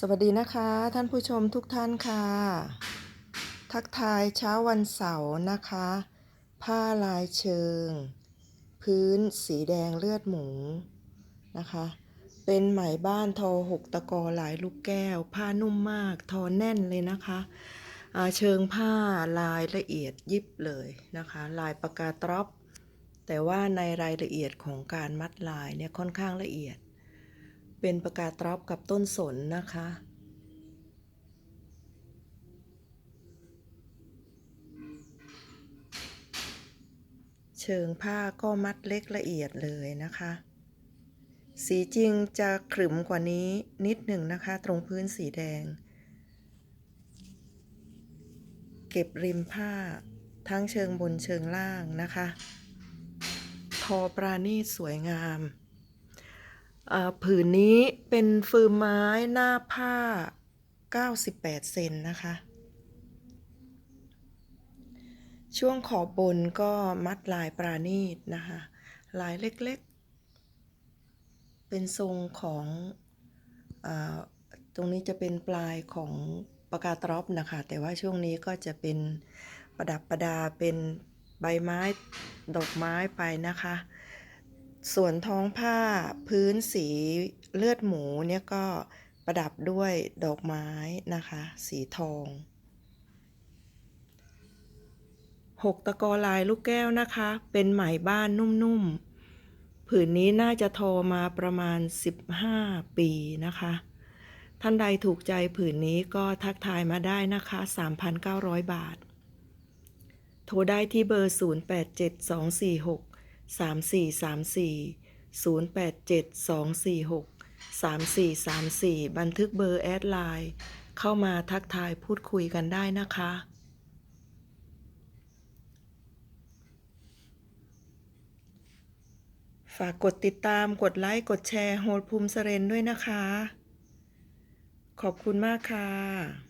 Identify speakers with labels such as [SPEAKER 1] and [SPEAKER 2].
[SPEAKER 1] สวัสดีนะคะ ท่านผู้ชมทุกท่านค่ะ ทักทายเช้าวันเสาร์นะคะ ผ้าลายเชิง พื้นสีแดงเลือดหมูนะคะ เป็นไหมบ้านทอหกตะกอหลายลูกแก้ว ผ้านุ่มมากทอแน่นเลยนะคะเชิงผ้าลายละเอียดยิบเลยนะคะ ลายปากกาตรอปแต่ว่าในรายละเอียดของการมัดลายเนี่ยค่อนข้างละเอียด เป็นปากกาตรอปกับต้นสนนะคะ เชิงผ้าก็มัดเล็กละเอียดเลยนะคะ สีจริงจะขรึมกว่านี้นิดหนึ่งนะคะ ตรงพื้นสีแดง เก็บริมผ้าทั้งเชิงบนเชิงล่างนะคะ ทอปราณีตสวยงาม ผืนนี้เป็นฟืมไม้หน้าผ้า 98 เซนนะคะ ช่วงขอบบนก็มัดลายปราณีตนะคะ ลายเล็กๆ เป็นทรงของอตรงนี้จะเป็นปลายของปากกาตรอปนะคะ แต่ว่าช่วงนี้ก็จะเป็นประดับประดาเป็นใบไม้ดอกไม้ไปนะคะ ส่วนท้องผ้าพื้นสีเลือดหมูเนี่ยก็ประดับด้วยดอกไม้นะคะ สีทองหกตะกอลายลูกแก้วนะคะ เป็นไหมบ้านนุ่มๆ ผืนนี้น่าจะทอมาประมาณ 15 ปีนะคะ ท่านใดถูกใจผืนนี้ก็ทักทายมาได้นะคะ 3,900 บาท โทรได้ที่เบอร์ 0872463434บันทึกเบอร์แอดไลน์เข้ามาทักทายพูดคุยกันได้นะคะ ฝากกดติดตามกดไลค์ กดแชร์โฮลภูมิสเรนด้วยนะคะ ขอบคุณมากค่ะ